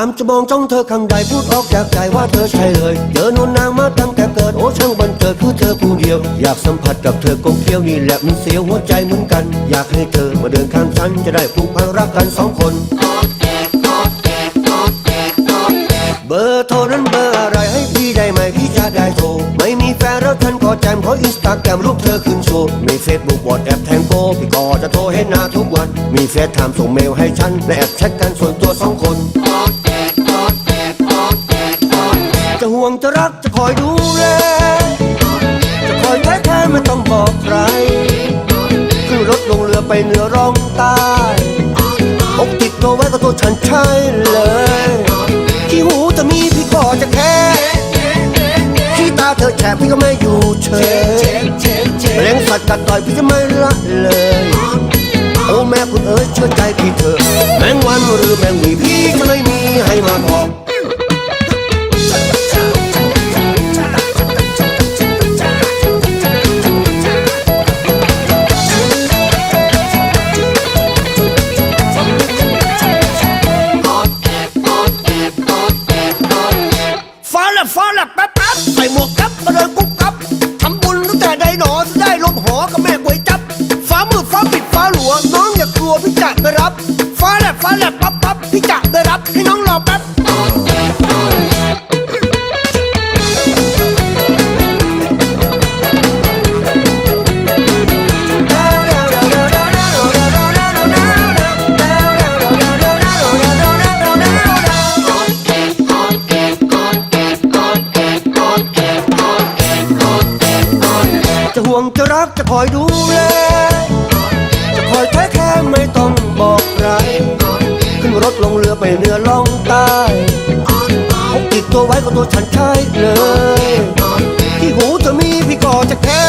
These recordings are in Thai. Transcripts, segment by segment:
ามจะมองจ้องเธอข้างใดพูดออกจากใจว่าเธอใช่เลยเจอนวนนางมาตั้งแต่เกิดโอ้ช่างบันเจิดคือเธอผู้เดียว อยากสัมผัสกับเธอกงเกี้ยวนี่แหละมันเสียวหัวใจเหมือนกัน อยากให้เธอมาเดินข้างฉันจะได้ผูกพันรักกันสองคนเบอร์โทรนั้นเบอร์อะไรให้พี่ได้ไหมพี่จะได้โทรไม่มีแฟนแล้วฉันก็แจมเพราะอินสตาแกรมรูปเธอขึ้นโชว์มีเฟซบุ๊กวอทแอปแทงโกพี่ก็จะโทรให้หน้าทุกวัน มีเฟซไทม์ส่งเมลให้ฉันและแอบแชทกันส่วนตัวสองคน จะห่วงจะรักจะคอยดูแลจะคอยแท้แค่ไม่ต้องบอกใครขึ้นรถลงเรือไปเหนือร่องใต้อกติดตัวไว้ก็ตัวฉันใช่เลยที่หูจะมีพี่ก็จะแค่ที่ตาเธอแฉะพี่ก็ไม่อยู่เฉยแมลงสัตว์กัดต่อยพี่จะไม่ละเลยโอ้แม่คุณเอ๋ยเชื่อใจพี่เถอะแมงวันหรือแมงวีพี่จะไม่มีให้มาบอก แลบฟ้าแลบปั๊บปั๊บพี่จะไปรับให้น้องรอแป๊บจะห่วงจะรักจะคอยดูแลจะคอยแท้แค่ไม่ต้องบอก รถลงเรือไปเหนือล่องใต้พกติดตัวไว้ก็ตัวฉันใช่เลย ที่หูเธอมีพี่ก็จะแค่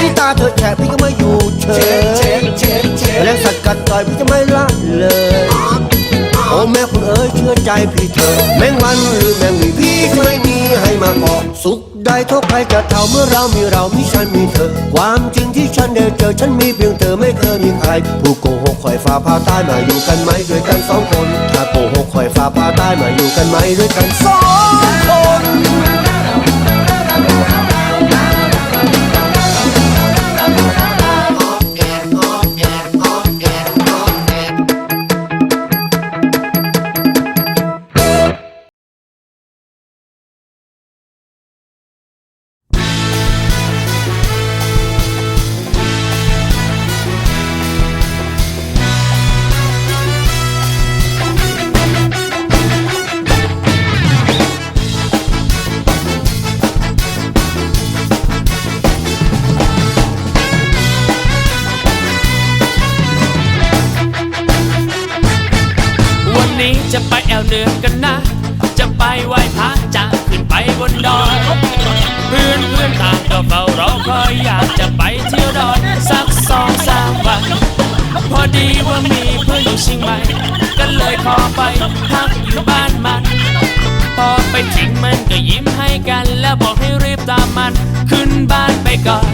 ที่ตาเธอแฉะพี่ก็ไม่อยู่เฉยแรงสัตว์กัดต่อยพี่จะไม่ละเลย โอ้แม่คุณเอ๋ยเชื่อใจพี่เธอ แมงวันหรือแมงวีพี่จะไม่มีให้มาเกาะสุข ทุกใครจะเท่าเมื่อเรามีเรามีฉันมีเธอ ความจริงที่ฉันได้เจอฉันมีเพียงเธอไม่เคยมีใคร ผู้โกหกคอยฟ้าพาใต้มาอยู่กันไหมด้วยกันสองคน ถ้าโกหกคอยฟ้าพาใต้มาอยู่กันไหมด้วยกันสอง จะไปแอวเหนือกันนะ จะไปไหว้พระจะขึ้นไปบนดอยเพื่อนเพื่อนต่างก็เฝ้ารอคอยอยากจะไปเที่ยวดอยสักสองสามวันพอดีว่ามีเพื่อนอยู่เชียงใหม่ก็เลยขอไปพักอยู่บ้านมัน พอไปถึงมันก็ยิ้มให้กัน แล้วบอกให้รีบตามมัน ขึ้นบ้านไปก่อน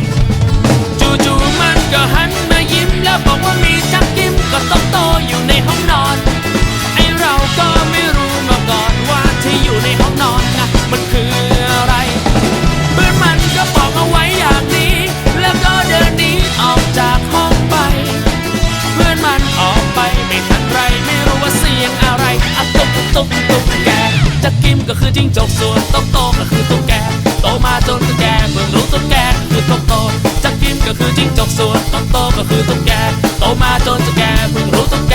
จักกิมก็คือจิ้งจกส่วนต้องโตก็คือตุ๊กแกโตมาจนตุ๊กแกเพิ่งรู้ตุ๊กแกคือต้องโตจักกิมก็คือจิ้งจกส่วนต้องโตก็คือตุ๊กแกโตมาจนตุ๊กแกเพิ่งรู้ตุ๊กแก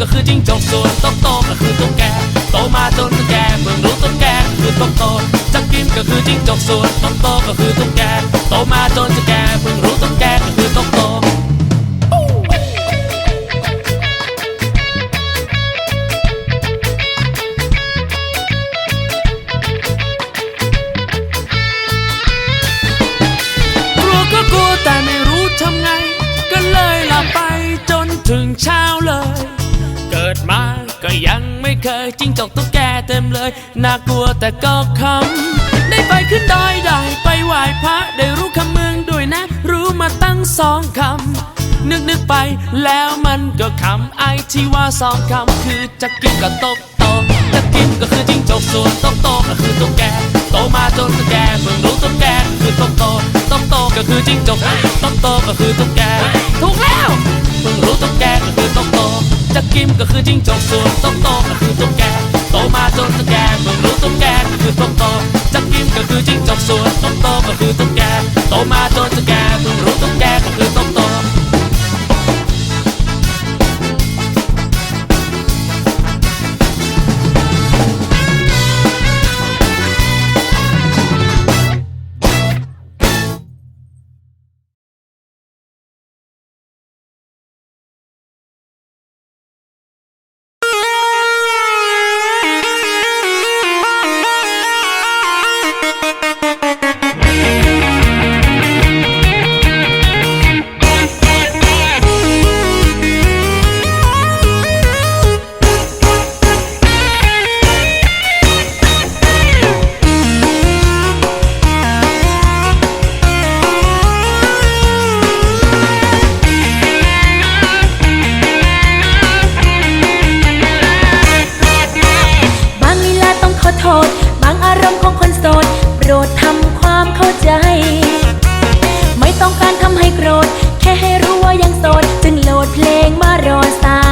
ก็คือจิ้งจกส่วนตุ๊กโตก็คือตุ๊กแกโตมาจนตุ๊กแกเพิ่งรู้ตุ๊กแกคือตุ๊กโตจักกิมก็ก็คือจิ้งจกส่วนโตๆก็คือตุ๊กแกโตมาจนจะแก่เพิ่งรู้ตุ๊กแกก็คือโตโตกลัวก็กลัวแต่ไม่รู้ทำไงก็เลยลับไปจนถึงเช้า ก็ยังไม่เคยจิ้งจกตุ๊กแกเต็มเลย น่ากลัวแต่ก็คำได้ไปขึ้นดอยได้ไปไหว้พระได้รู้คำเมืองด้วยนะ รู้มาตั้งสองคำนึกนึกไปแล้วมันก็คำไอที่ว่าสองคำคือจะกินกับโตกโตจะกินก็คือจิ้งจกส่วนโตกโตก็คือตุ๊กแกโตมาจนตุ๊กแกเพิ่งรู้ตุ๊กแกคือโตกโตโตกโตก็คือจิ้งจกโตกโตก็คือตุ๊กแกถูกแล้วเพิ่งรู้ตุ๊กแกก็คือโตกโต จะกิมก็คือจิ้งจกส่วนโตกโตก็คือตุ๊กแกโตมาจนตุ๊กแกเพิ่งรู้ตุ๊กแกก็คือโตกโตจะกิมก็คือจิ้งจกส่วนโตกโตก็คือตุ๊กแกโตมาจนตุ๊กแกเพิ่งรู้ตุ๊กแกก็คือต้องางอารมณ์ของคนโสด โปรดทำความเข้าใจ ไม่ต้องการทำให้โกรธ แค่ให้รู้ว่ายังโสด จึงโหลดเพลงมารอสา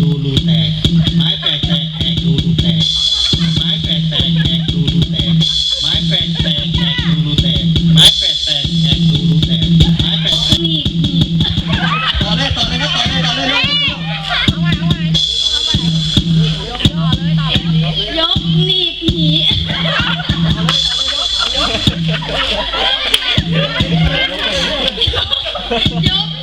กแหกดูรูแตก ไม้แตกแตกแหกดูรูแตก ไม้แตกแตกแหกดูรูแตก ไม้แตกแตกแหกดูรูแตก ไม้แตกแตกแหกดูรูแตก ไม้แตกแตกมีมีต่อเลยต่อเลยครับต่อเลยต่อเลยเร็วยกหนีบหียก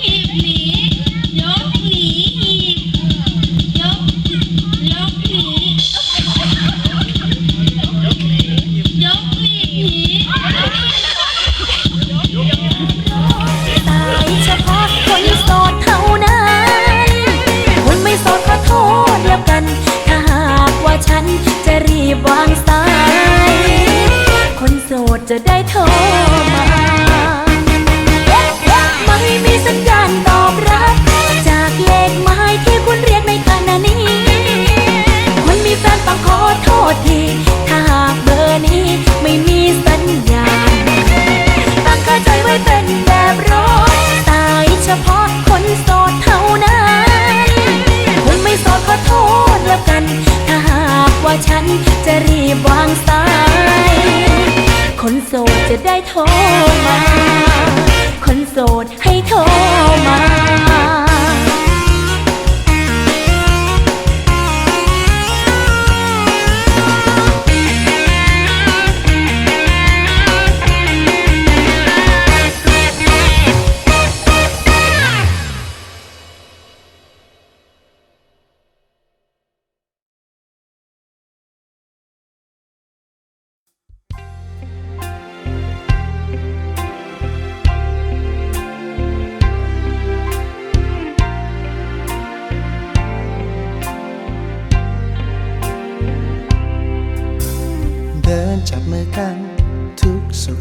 จ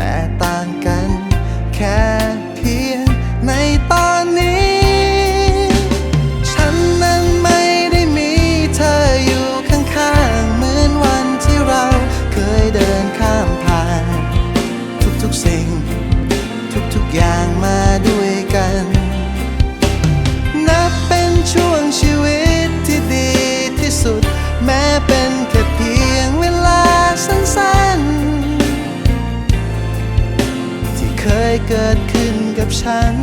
แเกิดขึ้นกับฉัน